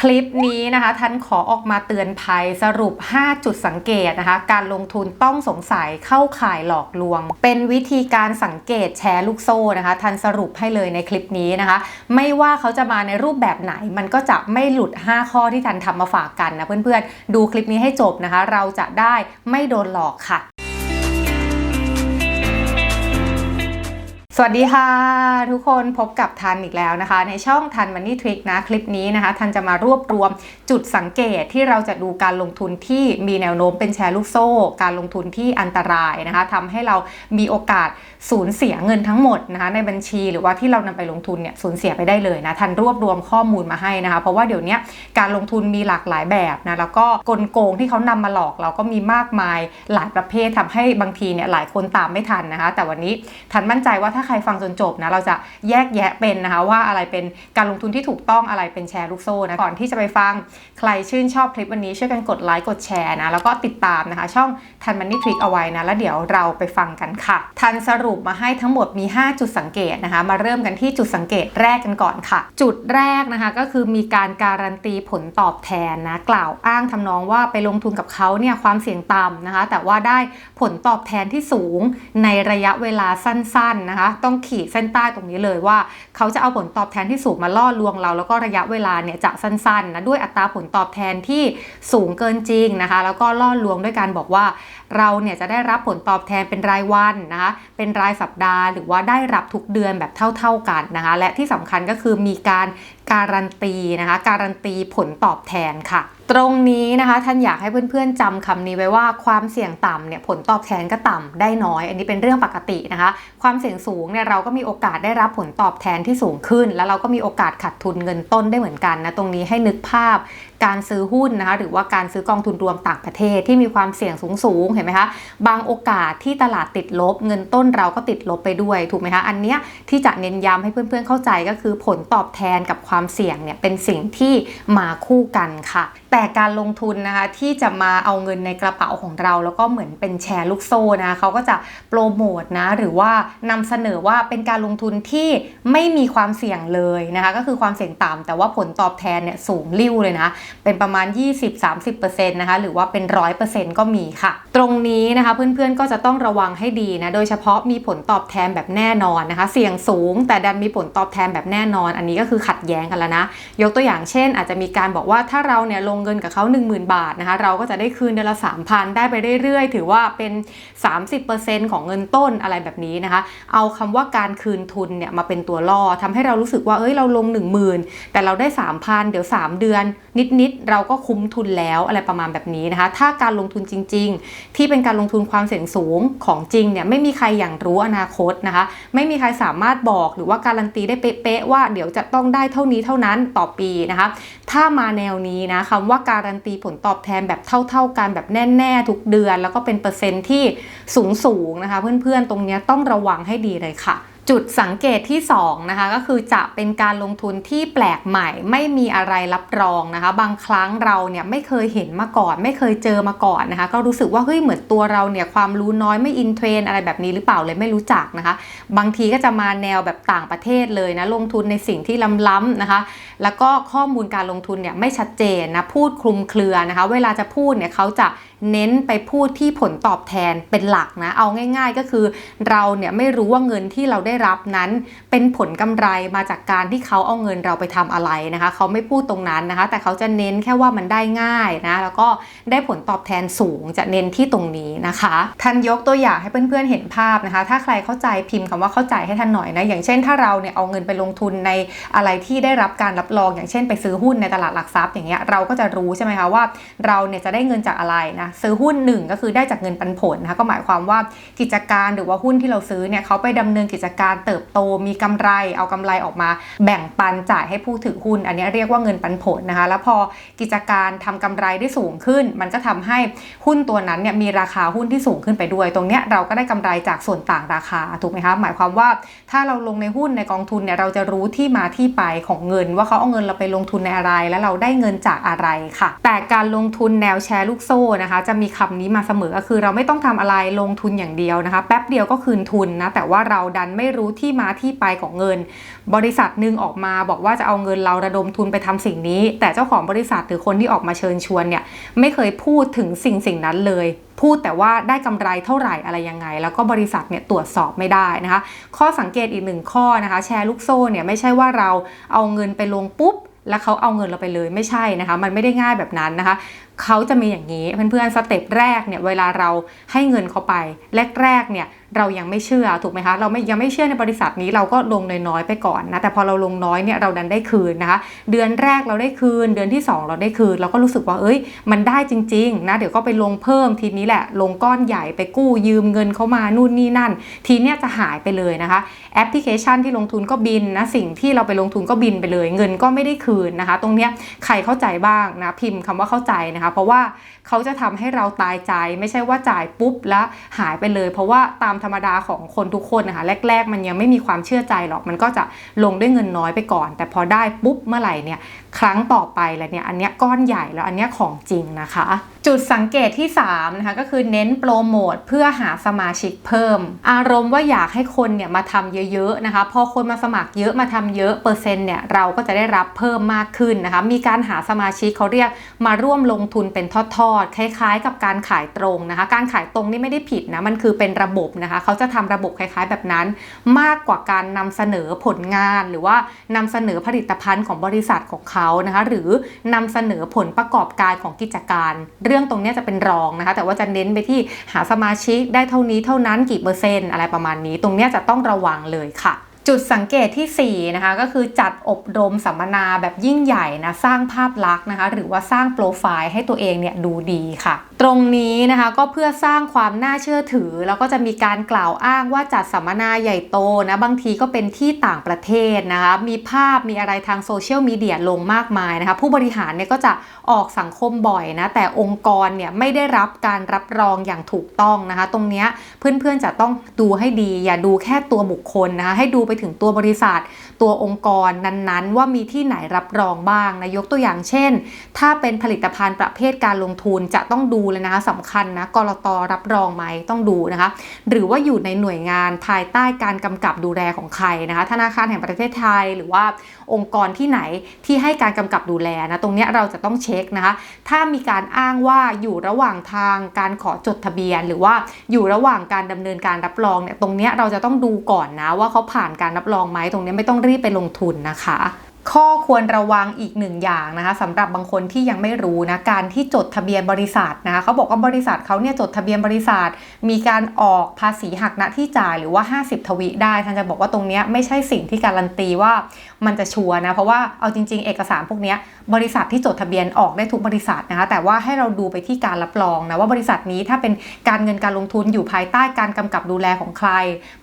คลิปนี้นะคะท่านขอออกมาเตือนภัยสรุป 5 จุดสังเกตนะคะ การลงทุนต้องสงสัยเข้าข่ายหลอกลวง เป็นวิธีการสังเกตแชร์ลูกโซ่นะคะท่านสรุปให้เลยในคลิปนี้นะคะ ไม่ว่าเขาจะมาในรูปแบบไหน มันก็จะไม่หลุด 5 ข้อที่ทันทำมาฝากกันนะเพื่อนๆ ดูคลิปนี้ให้จบนะคะ เราจะได้ไม่โดนหลอกค่ะ สวัสดีค่ะ ทุกคนพบกับทันอีกแล้วนะคะ ในช่องทันมันนี่ทริคนะคลิปนี้นะคะ ทันจะมารวบรวมจุดสังเกตที่เราจะดูการลงทุนที่มีแนวโน้มเป็นแชร์ลูกโซ่ การลงทุนที่อันตรายนะคะทำให้เรามีโอกาสสูญเสียเงินทั้งหมดนะคะในบัญชีหรือว่าที่เรานำไปลงทุนเนี่ยสูญเสียไปได้เลยนะทันรวบรวมข้อมูลมาให้นะคะ เพราะว่าเดี๋ยวนี้การลงทุนมีหลากหลายแบบนะแล้วก็กลโกงที่เขานำมาหลอกเราก็มีมากมายหลายประเภททำให้บางทีเนี่ยหลายคนตามไม่ทันนะคะ แต่วันนี้ทันมั่นใจว่าถ้าใครฟังจนจบนะเราจะแยกแยะเป็นนะคะว่าอะไรเป็นการลงทุนที่ถูกต้องอะไรเป็นแชร์ลูกโซ่นะก่อนที่จะไปฟังใครชื่นชอบคลิปวันนี้ช่วยกันกดไลค์กดแชร์นะแล้วก็ติดตามนะคะ ช่องทันมันนี่ทริคเอาไว้นะแล้วเดี๋ยวเราไปฟังกันค่ะ ทันสรุปมาให้ทั้งหมดมี 5 จุดสังเกตนะคะ มาเริ่มกันที่จุดสังเกตแรกกันก่อนค่ะ จุดแรกนะคะก็คือมีการการันตีผลตอบแทนนะกล่าวอ้างทำนองว่าไปลงทุนกับเขาเนี่ยความเสี่ยงต่ำนะคะ แต่ว่าได้ผลตอบแทนที่สูงในระยะเวลาสั้นๆนะคะต้องขีดเส้นใต้ตรงนี้เลยว่า เขาจะเอาผลตอบแทนที่สูงมาล่อลวงเรา แล้วก็ระยะเวลาเนี่ยจะสั้นๆนะด้วยอัตราผลตอบแทนที่สูงเกินจริงนะคะ แล้วก็ล่อลวงด้วยการบอกว่า เราเนี่ยจะได้รับผลตอบแทนเป็นรายวันนะคะเป็นรายสัปดาห์ หรือว่าได้รับทุกเดือนแบบเท่า ๆกันนะคะและที่สำคัญก็คือมีการการันตีนะคะการันตีผลตอบแทนค่ะ ตรงนี้นะคะท่านอยากให้เพื่อนๆจำคำนี้ไว้ว่าความเสี่ยงต่ำเนี่ยผลตอบแทนก็ต่ำได้น้อย อันนี้เป็นเรื่องปกตินะคะ ความเสี่ยงสูงเนี่ยเราก็มีโอกาสได้รับผลตอบแทนที่สูงขึ้น แล้วเราก็มีโอกาสขาดทุนเงินต้นได้เหมือนกันนะตรงนี้ให้นึกภาพ การซื้อหุ้นนะคะหรือว่าการซื้อกองทุนรวมต่างประเทศที่มีความเสี่ยงสูงสูงเห็นไหมคะบางโอกาสที่ตลาดติดลบ เงินต้นเราก็ติดลบไปด้วยถูกไหมคะอันเนี้ยที่จะเน้นย้ำให้เพื่อนๆเข้าใจก็คือผลตอบแทนกับความเสี่ยงเนี่ยเป็นสิ่งที่มาคู่กันค่ะแต่การลงทุนนะคะที่จะมาเอาเงินในกระเป๋าของเรา แล้วก็เหมือนเป็นแชร์ลูกโซ่นะเขาก็จะโปรโมทนะหรือว่านำเสนอว่าเป็นการลงทุนที่ไม่มีความเสี่ยงเลยนะคะก็คือความเสี่ยงต่ำแต่ว่าผลตอบแทนเนี่ยสูงริ้วเลยนะเป็นประมาณ 20-30%นะคะหรือว่าเป็น 100%ก็มีค่ะ ตรงนี้นะคะเพื่อนๆก็จะต้องระวังให้ดีนะโดยเฉพาะมีผลตอบแทนแบบแน่นอนนะคะ เสี่ยงสูง แต่ดันมีผลตอบแทนแบบแน่นอน อันนี้ก็คือขัดแย้งกันแล้วนะยกตัวอย่างเช่น อาจจะมีการบอกว่าถ้าเราเนี่ยลงเงินกับเขา10,000 บาทนะคะ เราก็จะได้คืนเดือนละ 3,000 ได้ไปเรื่อยๆ ถือว่าเป็น 30%ของเงินต้นอะไรแบบนี้นะคะ เอาคำว่าการคืนทุนเนี่ยมาเป็นตัวล่อทำให้เรารู้สึกว่าเอ้ยเราลง 10,000 แต่เราได้ 3,000 เดี๋ยว 3 เดือน นิดๆเราก็คุ้มทุนแล้วอะไรประมาณแบบนี้นะคะ ถ้าการลงทุนจริง ๆ ที่เป็นการลงทุนความเสี่ยงสูงของจริงเนี่ยไม่มีใครอย่างรู้อนาคตนะคะ ไม่มีใครสามารถบอกหรือว่าการันตีได้เป๊ะๆว่าเดี๋ยวจะต้องได้เท่านี้เท่านั้นต่อปีนะคะ ถ้ามาแนวนี้นะคำว่าการันตีผลตอบแทนแบบเท่า ๆกันแบบแน่ ๆ ทุกเดือน แล้วก็เป็นเปอร์เซ็นต์ที่สูงๆนะคะ เพื่อนๆตรงนี้ต้องระวังให้ดีเลยค่ะ จุดสังเกตที่2นะคะก็คือจะเป็นการลงทุนที่แปลกใหม่ ไม่มีอะไรรับรองนะคะ บางครั้งเราเนี่ยไม่เคยเห็นมาก่อน ไม่เคยเจอมาก่อนนะคะ ก็รู้สึกว่าเฮ้ยเหมือนตัวเราเนี่ยความรู้น้อยไม่อินเทรนอะไรแบบนี้หรือเปล่าเลยไม่รู้จักนะคะ บางทีก็จะมาแนวแบบต่างประเทศเลยนะลงทุนในสิ่งที่ล้ำๆนะคะ แล้วก็ข้อมูลการลงทุนเนี่ยไม่ชัดเจนนะพูดคลุมเครือนะคะ เวลาจะพูดเนี่ยเขาจะ เน้นไปพูดที่ผลตอบแทนเป็นหลักนะ เอาง่ายๆก็คือ เราเนี่ยไม่รู้ว่าเงินที่เราได้รับนั้น เป็นผลกำไรมาจากการที่เขาเอาเงินเราไปทำอะไรนะคะ เขาไม่พูดตรงนั้นนะคะ แต่เขาจะเน้นแค่ว่ามันได้ง่ายนะ แล้วก็ได้ผลตอบแทนสูงจะเน้นที่ตรงนี้นะคะท่านยกตัวอย่างให้เพื่อนๆเห็นภาพนะคะ ถ้าใครเข้าใจพิมพ์คำว่าเข้าใจให้ท่านหน่อยนะ อย่างเช่นถ้าเราเนี่ยเอาเงินไปลงทุนในอะไรที่ได้รับการรับรอง อย่างเช่น ไปซื้อหุ้นในตลาดหลักทรัพย์อย่างเงี้ยเราก็จะรู้ใช่ไหมคะว่า เราเนี่ยจะได้เงินจากอะไรนะซื้อหุ้นหนึ่งก็คือได้จากเงินปันผลนะคะก็หมายความว่ากิจการหรือว่าหุ้นที่เราซื้อเนี่ยเขาไปดำเนินกิจการเติบโตมีกำไร เอากำไรออกมาแบ่งปันจ่ายให้ผู้ถือหุ้น อันนี้เรียกว่าเงินปันผลนะคะ แล้วพอกิจการทำกำไรได้สูงขึ้น มันก็ทำให้หุ้นตัวนั้นเนี่ยมีราคาหุ้นที่สูงขึ้นไปด้วย ตรงเนี้ยเราก็ได้กำไรจากส่วนต่างราคาถูกไหมคะหมายความว่าถ้าเราลงในหุ้นในกองทุนเนี่ยเราจะรู้ที่มาที่ไปของเงิน ว่าเขาเอาเงินเราไปลงทุนในอะไร แล้วเราได้เงินจากอะไรค่ะ แต่การลงทุนแนวแชร์ลูกโซ่นะคะจะมีคำนี้มาเสมอก็คือเราไม่ต้องทำอะไรลงทุนอย่างเดียวนะคะ แป๊บเดียวก็คืนทุนนะแต่ว่าเราดันไม่รู้ที่มาที่ไปของเงิน บริษัทหนึ่งออกมาบอกว่าจะเอาเงินเราระดมทุนไปทำสิ่งนี้ แต่เจ้าของบริษัทหรือคนที่ออกมาเชิญชวนเนี่ยไม่เคยพูดถึงสิ่งสิ่งนั้นเลย พูดแต่ว่าได้กำไรเท่าไหร่อะไรยังไง แล้วก็บริษัทเนี่ยตรวจสอบไม่ได้นะคะ ข้อสังเกตอีกหนึ่งข้อนะคะ แชร์ลูกโซ่เนี่ยไม่ใช่ว่าเราเอาเงินไปลงปุ๊บแล้วเขาเอาเงินเราไปเลยไม่ใช่นะคะ มันไม่ได้ง่ายแบบนั้นนะคะ เขาจะมีอย่างนี้เพื่อนๆสเต็ปแรกเนี่ยเวลาเราให้เงินเขาไปแรกๆเนี่ยเรายังไม่เชื่อถูกไหมคะเราไม่ยังไม่เชื่อในบริษัทนี้เราก็ลงน้อยๆไปก่อนนะแต่พอเราลงน้อยเนี่ยเราดันได้คืนนะคะเดือนแรกเราได้คืน เดือนที่ 2 เราได้คืน เราก็รู้สึกว่าเอ้ย มันได้จริงๆนะเดี๋ยวก็ไปลงเพิ่มทีนี้แหละ ลงก้อนใหญ่ไปกู้ยืมเงินเขามานู่นนี่นั่น ทีเนี้ยจะหายไปเลยนะคะแอปพลิเคชันที่ลงทุนก็บินนะสิ่งที่เราไปลงทุนก็บินไปเลย เงินก็ไม่ได้คืนนะคะ ตรงเนี้ยใครเข้าใจบ้างนะพิมพ์คำว่าเข้าใจนะคะเพราะว่าเขาจะทำให้เราตายใจ ไม่ใช่ว่าจ่ายปุ๊บแล้วหายไปเลย เพราะว่าตามธรรมดาของคนทุกคนนะคะแรก ๆ มันยังไม่มีความเชื่อใจหรอกมันก็จะลงด้วยเงินน้อยไปก่อน แต่พอได้ปุ๊บเมื่อไหร่เนี่ย ครั้งต่อไปแล้วเนี่ยอันเนี้ยก้อนใหญ่แล้วอันเนี้ยของจริงนะคะ จุดสังเกตที่3นะคะก็คือเน้นโปรโมทเพื่อหาสมาชิกเพิ่ม อารมณ์ว่าอยากให้คนเนี่ยมาทำเยอะๆนะคะพอคนมาสมัครเยอะมาทำเยอะเปอร์เซ็นต์เนี่ยเราก็จะได้รับเพิ่มมากขึ้นนะคะมีการหาสมาชิกเขาเรียกมาร่วมลงทุนเป็นทอดๆคล้ายๆ กับการขายตรงนะคะ การขายตรงนี่ไม่ได้ผิดนะมันคือเป็นระบบนะคะเขาจะทำระบบคล้ายๆแบบนั้น มากกว่าการนำเสนอผลงานหรือว่านำเสนอผลิตภัณฑ์ของบริษัทของเขานะคะหรือนำเสนอผลประกอบการของกิจการ เรื่องตรงนี้จะเป็นรองนะคะแต่ว่าจะเน้นไปที่หาสมาชิกได้เท่านี้เท่านั้นกี่เปอร์เซ็นต์อะไรประมาณนี้ ตรงนี้จะต้องระวังเลยค่ะจุดสังเกตที่4นะคะก็คือจัดอบรมสัมมนาแบบยิ่งใหญ่นะสร้างภาพลักษณ์นะคะหรือว่าสร้างโปรไฟล์ให้ตัวเองเนี่ยดูดีค่ะ ตรงนี้นะคะก็เพื่อสร้างความน่าเชื่อถือ แล้วก็จะมีการกล่าวอ้างว่าจัดสัมมนาใหญ่โตนะบางทีก็เป็นที่ต่างประเทศนะคะมีภาพมีอะไรทางโซเชียลมีเดียลงมากมายนะคะผู้บริหารเนี่ยก็จะออกสังคมบ่อยนะแต่องค์กรเนี่ยไม่ได้รับการรับรองอย่างถูกต้องนะคะ ตรงนี้เพื่อนๆจะต้องดูให้ดี อย่าดูแค่ตัวบุคคลนะคะให้ดูไปถึงตัวบริษัท ตัวองค์กรนั้นๆ ว่ามีที่ไหนรับรองบ้างนะยกตัวอย่างเช่น ถ้าเป็นผลิตภัณฑ์ประเภทการลงทุนจะต้องดูเลยนะคะสำคัญนะกรตรับรองไหมต้องดูนะคะ หรือว่าอยู่ในหน่วยงานภายใต้การกำกับดูแลของใครนะคะ ธนาคารแห่งประเทศไทย หรือว่าองค์กรที่ไหนที่ให้การกำกับดูแลนะตรงนี้เราจะต้องเช็คนะคะ ถ้ามีการอ้างว่าอยู่ระหว่างทางการขอจดทะเบียน หรือว่าอยู่ระหว่างการดำเนินการรับรองเนี่ยตรงนี้เราจะต้องดูก่อนนะว่าเขาผ่านการรับรองไหมตรงนี้ไม่ต้องรีบไปลงทุนนะคะ ข้อควรระวังอีกหนึ่งอย่างนะคะสำหรับบางคนที่ยังไม่รู้นะการที่จดทะเบียนบริษัทนะคะเขาบอกว่าบริษัทเขาเนี่ยจดทะเบียนบริษัท มีการออกภาษีหักหน้าที่จ่ายหรือว่า 50 ทวีได้ท่านจะบอกว่าตรงนี้ไม่ใช่สิ่งที่การันตีว่า มันจะชัวร์นะ เพราะว่าเอาจริง ๆ เอกสารพวกนี้บริษัทที่จดทะเบียนออกได้ทุกบริษัทนะคะ แต่ว่าให้เราดูไปที่การรับรองนะว่าบริษัทนี้ถ้าเป็นการเงินการลงทุนอยู่ภายใต้การกำกับดูแลของใคร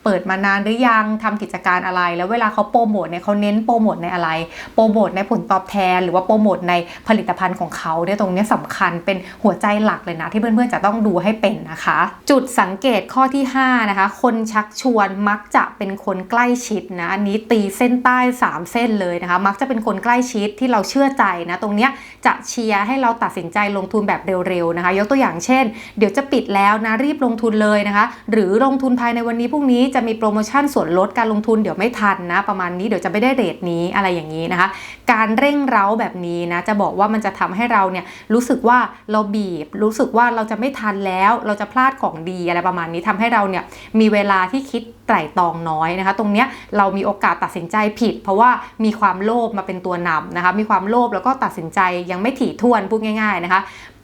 เปิดมานานหรือยังทำกิจการอะไร แล้วเวลาเขาโปรโมทเนี่ยเขาเน้นโปรโมทในอะไร โปรโมทในผลตอบแทน หรือว่าโปรโมทในผลิตภัณฑ์ของเขาเนี่ยตรงนี้ยสำคัญเป็นหัวใจหลักเลยนะ ที่เพื่อนๆจะต้องดูให้เป็นนะคะ จุดสังเกตข้อที่5นะคะคนชักชวนมักจะเป็นคนใกล้ชิดนะอันนี้ตีเส้นใต้ 3เส้นเลยนะคะ มักจะเป็นคนใกล้ชิดที่เราเชื่อใจนะตรงเนี้ยจะเชียร์ให้เราตัดสินใจลงทุนแบบเร็วๆนะคะ ยกตัวอย่างเช่น เดี๋ยวจะปิดแล้วนะรีบลงทุนเลยนะคะ หรือลงทุนภายในวันนี้พรุ่งนี้จะมีโปรโมชั่นส่วนลดการลงทุนเดี๋ยวไม่ทันนะ ประมาณนี้เดี๋ยวจะไม่ได้เรทนี้อะไรอย่างนี้นะคะ การเร่งเร้าแบบนี้นะจะบอกว่ามันจะทำให้เราเนี่ยรู้สึกว่าเราบีบ รู้สึกว่าเราจะไม่ทันแล้ว เราจะพลาดของดีอะไรประมาณนี้ทำให้เราเนี่ยมีเวลาที่คิดไตร่ตรองน้อยนะคะ ตรงเนี้ยเรามีโอกาสตัดสินใจผิด เพราะว่ามีความโลภมาเป็นตัวนำนะคะ มีความโลภแล้วก็ตัดสินใจยังไม่ถี่ถ้วนพูดง่าย ๆนะคะ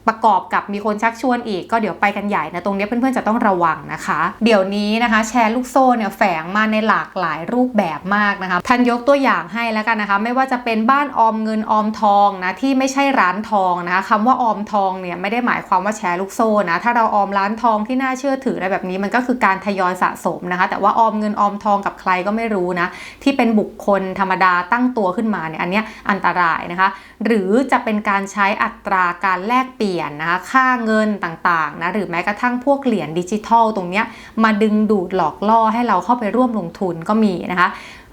ประกอบกับมีคนชักชวนอีกก็เดี๋ยวไปกันใหญ่นะ ตรงนี้เพื่อนๆจะต้องระวังนะคะ เดี๋ยวนี้นะคะ แชร์ลูกโซ่เนี่ยแฝงมาในหลากหลายรูปแบบมากนะคะท่านยกตัวอย่างให้แล้วกันนะคะ ไม่ว่าจะเป็นบ้านออมเงินออมทองนะที่ไม่ใช่ร้านทองนะคะคำว่าออมทองเนี่ยไม่ได้หมายความว่าแชร์ลูกโซ่นะถ้าเราออมร้านทองที่น่าเชื่อถืออะไรแบบนี้มันก็คือการทยอยสะสมนะคะ แต่ว่าออมเงินออมทองกับใครก็ไม่รู้นะที่เป็นบุคคลธรรมดาตั้งตัวขึ้นมาเนี่ยอันนี้อันตรายนะคะ หรือจะเป็นการใช้อัตราการแลกเปลี่ยนนะคะค่าเงินต่างๆนะหรือแม้กระทั่งพวกเหรียญดิจิทัลตรงเนี้ยมาดึงดูดหลอกล่อให้เราเข้าไปร่วมลงทุนก็มีนะคะ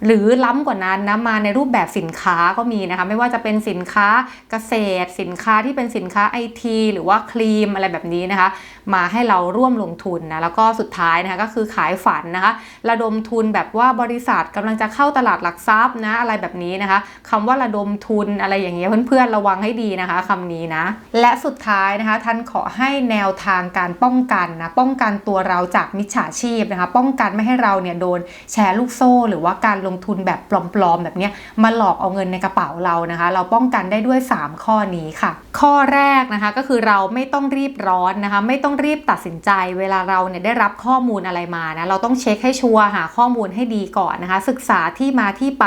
หรือล้ำกว่านั้นนะมาในรูปแบบสินค้าก็มีนะคะ ไม่ว่าจะเป็นสินค้าเกษตร สินค้าที่เป็นสินค้าไอทีหรือว่าครีมอะไรแบบนี้นะคะ มาให้เราร่วมลงทุนนะแล้วก็สุดท้ายนะคะก็คือขายฝันนะคะ ระดมทุนแบบว่าบริษัทกำลังจะเข้าตลาดหลักทรัพย์นะอะไรแบบนี้นะคะคำว่าระดมทุนอะไรอย่างเงี้ยเพื่อนๆระวังให้ดีนะคะคำนี้นะและสุดท้ายนะคะท่านขอให้แนวทางการป้องกันนะป้องกันตัวเราจากมิจฉาชีพนะคะ ป้องกันไม่ให้เราเนี่ยโดนแชร์ลูกโซ่หรือว่าการลงทุนแบบปลอมๆแบบนี้มาหลอกเอาเงินในกระเป๋าเรานะคะ เราป้องกันได้ด้วย 3 ข้อนี้ค่ะ ข้อแรกนะคะก็คือเราไม่ต้องรีบร้อนนะคะ ไม่ต้องรีบตัดสินใจ เวลาเราเนี่ยได้รับข้อมูลอะไรมานะเราต้องเช็คให้ชัวร์หาข้อมูลให้ดีก่อนนะคะ ศึกษาที่มาที่ไป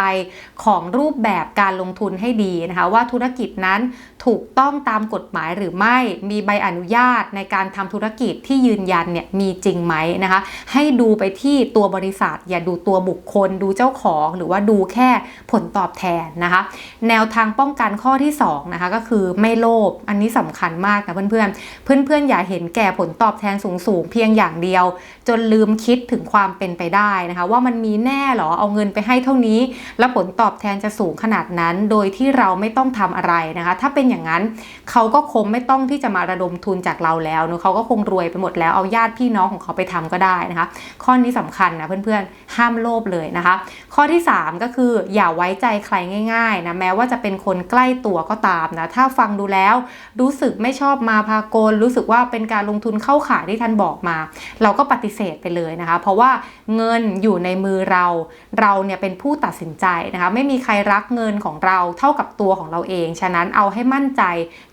ของรูปแบบการลงทุนให้ดีนะคะ ว่าธุรกิจนั้นถูกต้องตามกฎหมายหรือไม่มีใบอนุญาตในการทำธุรกิจที่ยืนยันเนี่ยมีจริงไหมนะคะ ให้ดูไปที่ตัวบริษัท อย่าดูตัวบุคคล ดูเจ้าของหรือว่าดูแค่ผลตอบแทนนะคะ แนวทางป้องกันข้อที่2นะคะก็คือไม่โลภอันนี้สำคัญมากนะเพื่อนๆเพื่อนๆอนอย่าเห็นแก่ผลตอบแทนสูงๆ เพียงอย่างเดียว จนลืมคิดถึงความเป็นไปได้นะคะ ว่ามันมีแน่หรอเอาเงินไปให้เท่านี้ แล้วผลตอบแทนจะสูงขนาดนั้น โดยที่เราไม่ต้องทำอะไรนะคะ ถ้าเป็นอย่างนั้นเขาก็คงไม่ต้องที่จะมาระดมทุนจากเราแล้วเนอะเขาก็คงรวยไปหมดแล้วเอาญาติพี่น้องของเขาไปทำก็ได้นะคะ ข้อนี้สำคัญนะเพื่อนๆห้ามโลภเลยนะคะ ข้อที่ 3 ก็คืออย่าไว้ใจใครง่ายๆนะแม้ว่าจะเป็นคนใกล้ตัวก็ตามนะถ้าฟังดูแลว รู้สึกไม่ชอบมาพากล รู้สึกว่าเป็นการลงทุนเข้าขายที่ท่านบอกมา เราก็ปฏิเสธไปเลยนะคะ เพราะว่าเงินอยู่ในมือเรา เราเนี่ยเป็นผู้ตัดสินใจนะคะ ไม่มีใครรักเงินของเราเท่ากับตัวของเราเอง ฉะนั้นเอาให้มั่นใจ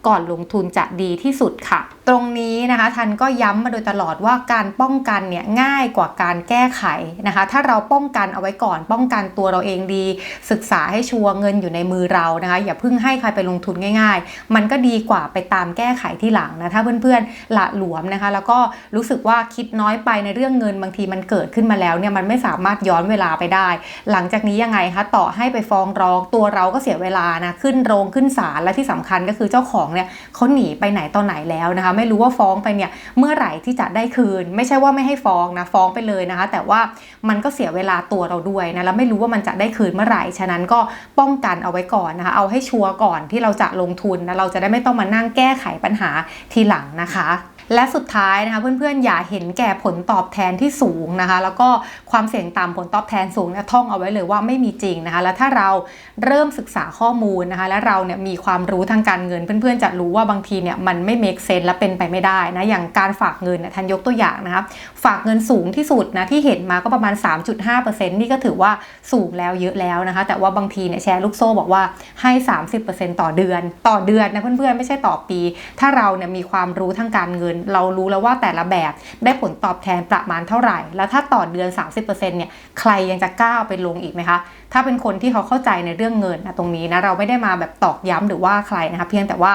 ก่อนลงทุนจะดีที่สุดค่ะ ตรงนี้นะคะทันก็ย้ำมาโดยตลอดว่าการป้องกันเนี่ยง่ายกว่าการแก้ไขนะคะ ถ้าเราป้องกันเอาไว้ก่อน ป้องกันตัวเราเองดี ศึกษาให้ชัวร์เงินอยู่ในมือเรานะคะ อย่าเพิ่งให้ใครไปลงทุนง่าย ๆ มันก็ดีกว่าไปตามแก้ไขที่หลังนะถ้าเพื่อนๆละหลวมนะคะ แล้วก็รู้สึกว่าคิดน้อยไปในเรื่องเงินบางทีมันเกิดขึ้นมาแล้วเนี่ยมันไม่สามารถย้อนเวลาไปได้ หลังจากนี้ยังไงคะต่อให้ไปฟ้องร้องตัวเราก็เสียเวลานะขึ้นโรงขึ้นศาลและที่สำคัญก็คือเจ้าของเนี่ยเขาหนีไปไหนตอนไหนแล้วนะคะ ไม่รู้ว่าฟ้องไปเนี่ยเมื่อไหร่ที่จะได้คืน ไม่ใช่ว่าไม่ให้ฟ้องนะฟ้องไปเลยนะคะ แต่ว่ามันก็เสียเวลาตัวเราด้วยนะแล้วไม่รู้ว่ามันจะได้คืนเมื่อไหร่ฉะนั้นก็ป้องกันเอาไว้ก่อนนะคะ เอาให้ชัวร์ก่อนที่เราจะลงทุนนะเราจะได้ไม่ต้องมานั่งแก้ไขปัญหาทีหลังนะคะ และสุดท้ายนะคะเพื่อนๆอย่าเห็นแก่ผลตอบแทนที่สูงนะคะ แล้วก็ความเสี่ยงต่ำผลตอบแทนสูงเนะท่องเอาไว้เลยว่าไม่มีจริงนะคะ แล้วถ้าเราเริ่มศึกษาข้อมูลนะคะ และเราเนี่ยมีความรู้ทางการเงิน เพื่อนๆจะรู้ว่าบางทีเนี่ยมันไม่ make sense และเป็นไปไม่ได้นะอย่างการฝากเงินเนี่ยทันยกตัวอย่างนะคะฝากเงินสูงที่สุดนะที่เห็นมาก็ประมาณ 3.5%นี่ก็ถือว่าสูงแล้วเยอะแล้วนะคะ แต่ว่าบางทีเนี่ยแชร์ลูกโซ่บอกว่าให้ 30%ต่อเดือน ต่อเดือนนะเพื่อนๆไม่ใช่ต่อปี ถ้าเราเนี่ยมีความรู้ทางการเงินเรารู้แล้วว่าแต่ละแบบได้ผลตอบแทนประมาณเท่าไหร่ แล้วถ้าต่อเดือน 30%เนี่ยใครยังจะกล้าเอาไปลงอีกไหมคะ ถ้าเป็นคนที่เขาเข้าใจในเรื่องเงินนะตรงนี้นะเราไม่ได้มาแบบตอกย้ำหรือว่าใครนะคะเพียงแต่ว่า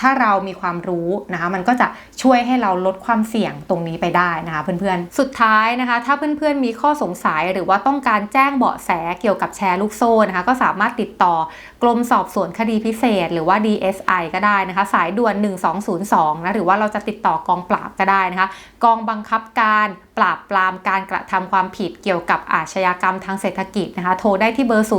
ถ้าเรามีความรู้นะคะมันก็จะช่วยให้เราลดความเสี่ยงตรงนี้ไปได้นะคะเพื่อนๆ สุดท้ายนะคะ ถ้าเพื่อนๆมีข้อสงสัยหรือว่าต้องการแจ้งเบาะแสเกี่ยวกับแชร์ลูกโซ่นะคะ ก็สามารถติดต่อกรมสอบสวนคดีพิเศษ หรือว่า DSI ก็ได้นะคะ สายด่วน 1202นะหรือว่าเราจะติดต่อกองปราบก็ได้นะคะ กองบังคับการ ปราบปรามการกระทำความผิดเกี่ยวกับอาชญากรรมทางเศรษฐกิจนะคะ โทรได้ที่เบอร์ 02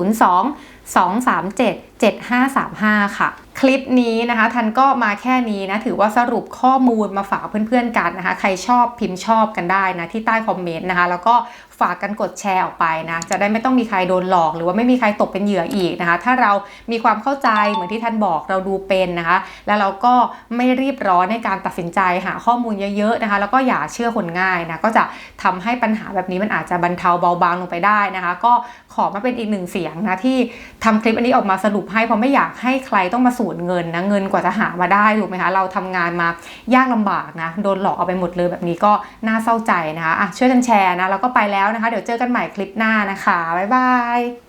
237 7535 ค่ะ คลิปนี้นะคะทันก็มาแค่นี้นะ ถือว่าสรุปข้อมูลมาฝากเพื่อนๆกันนะคะ ใครชอบพิมพ์ชอบกันได้นะ ที่ใต้คอมเมนต์นะคะ แล้วก็ฝากกันกดแชร์ออกไปนะ จะได้ไม่ต้องมีใครโดนหลอก หรือว่าไม่มีใครตกเป็นเหยื่ออีกนะคะ ถ้าเรามีความเข้าใจเหมือนที่ท่านบอกเราดูเป็นนะคะ แล้วเราก็ไม่รีบร้อนในการตัดสินใจหาข้อมูลเยอะๆนะคะ แล้วก็อย่าเชื่อคนง่ายนะก็จะทำให้ปัญหาแบบนี้มันอาจจะบรรเทาเบาบางลงไปได้นะคะ ก็ขอมาเป็นอีกหนึ่งเสียงนะที่ทำคลิปอันนี้ออกมาสรุปให้เพราะไม่อยากให้ใครต้องมาสูญเงินนะเงินกว่าจะหามาได้ถูกไหมคะเราทำงานมายากลำบากนะโดนหลอกเอาไปหมดเลยแบบนี้ก็น่าเศร้าใจนะคะะช่วยกันแชร์นะแล้วก็ไปแล้วแล้วนะคะ เดี๋ยวเจอกันใหม่คลิปหน้านะคะ บ๊ายบาย